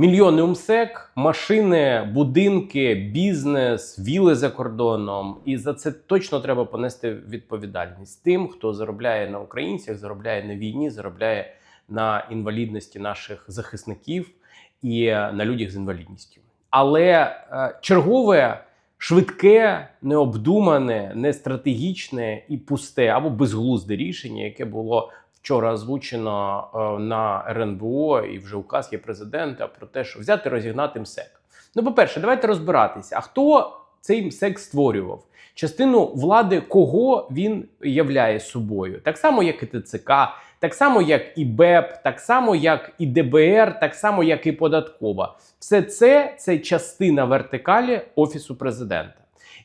Мільйони умсек, машини, будинки, бізнес, віли за кордоном. І за це точно треба понести відповідальність тим, хто заробляє на українцях, заробляє на війні, заробляє на інвалідності наших захисників і е, на людях з інвалідністю. Але е, чергове швидке, необдумане, нестратегічне і пусте або безглузде рішення, яке було вчора озвучено е, на РНБО, і вже указ є президента про те, що взяти розігнати МСЕК. Ну, по-перше, давайте розбиратися. А хто цей МСЕК створював? Частину влади, кого він являє собою, так само, як і ТЦК, так само, як і БЕП, так само, як і ДБР, так само, як і податкова. Все це це частина вертикалі офісу президента.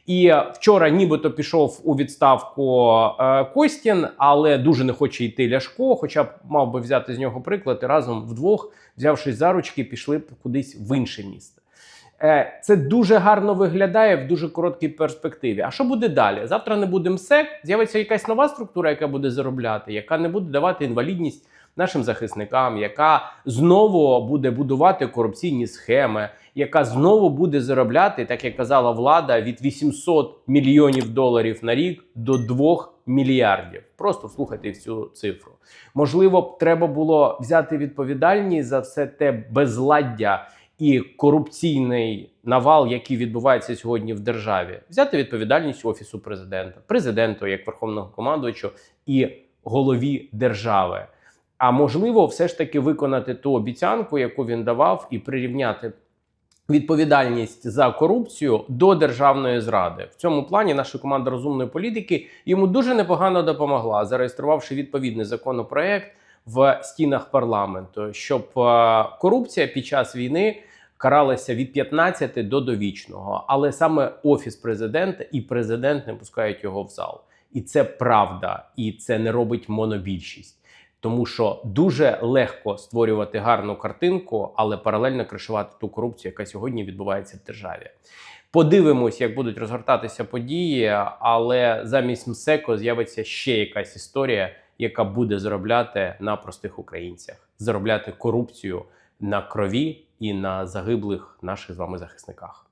І вчора, нібито пішов у відставку е, Костін, але дуже не хоче йти Ляшко, хоча б мав би взяти з нього приклад і разом вдвох, взявшись за ручки, пішли б кудись в інше місце. Е, Це дуже гарно виглядає в дуже короткій перспективі. А що буде далі? Завтра не буде МСЕК, з'явиться якась нова структура, яка буде заробляти, яка не буде давати інвалідність нашим захисникам, яка знову буде будувати корупційні схеми, яка знову буде заробляти, так як казала влада, від 800 мільйонів доларів на рік до 2 мільярдів. Просто вслухайте в цю цифру. Можливо, треба було взяти відповідальність за все те безладдя і корупційний навал, який відбувається сьогодні в державі, взяти відповідальність офісу президента, президенту як верховного командувачу і голові держави. А можливо, все ж таки виконати ту обіцянку, яку він давав, і прирівняти відповідальність за корупцію до державної зради. В цьому плані наша команда розумної політики йому дуже непогано допомогла, зареєструвавши відповідний законопроект в стінах парламенту, щоб е, корупція під час війни каралася від 15 до довічного. Але саме офіс президента і президент не пускають його в зал. І це правда, і це не робить монобільшість. Тому що дуже легко створювати гарну картинку, але паралельно кришувати ту корупцію, яка сьогодні відбувається в державі. Подивимось, як будуть розгортатися події, але замість МСЕКО з'явиться ще якась історія, яка буде заробляти на простих українцях, заробляти корупцію на крові і на загиблих наших з вами захисниках.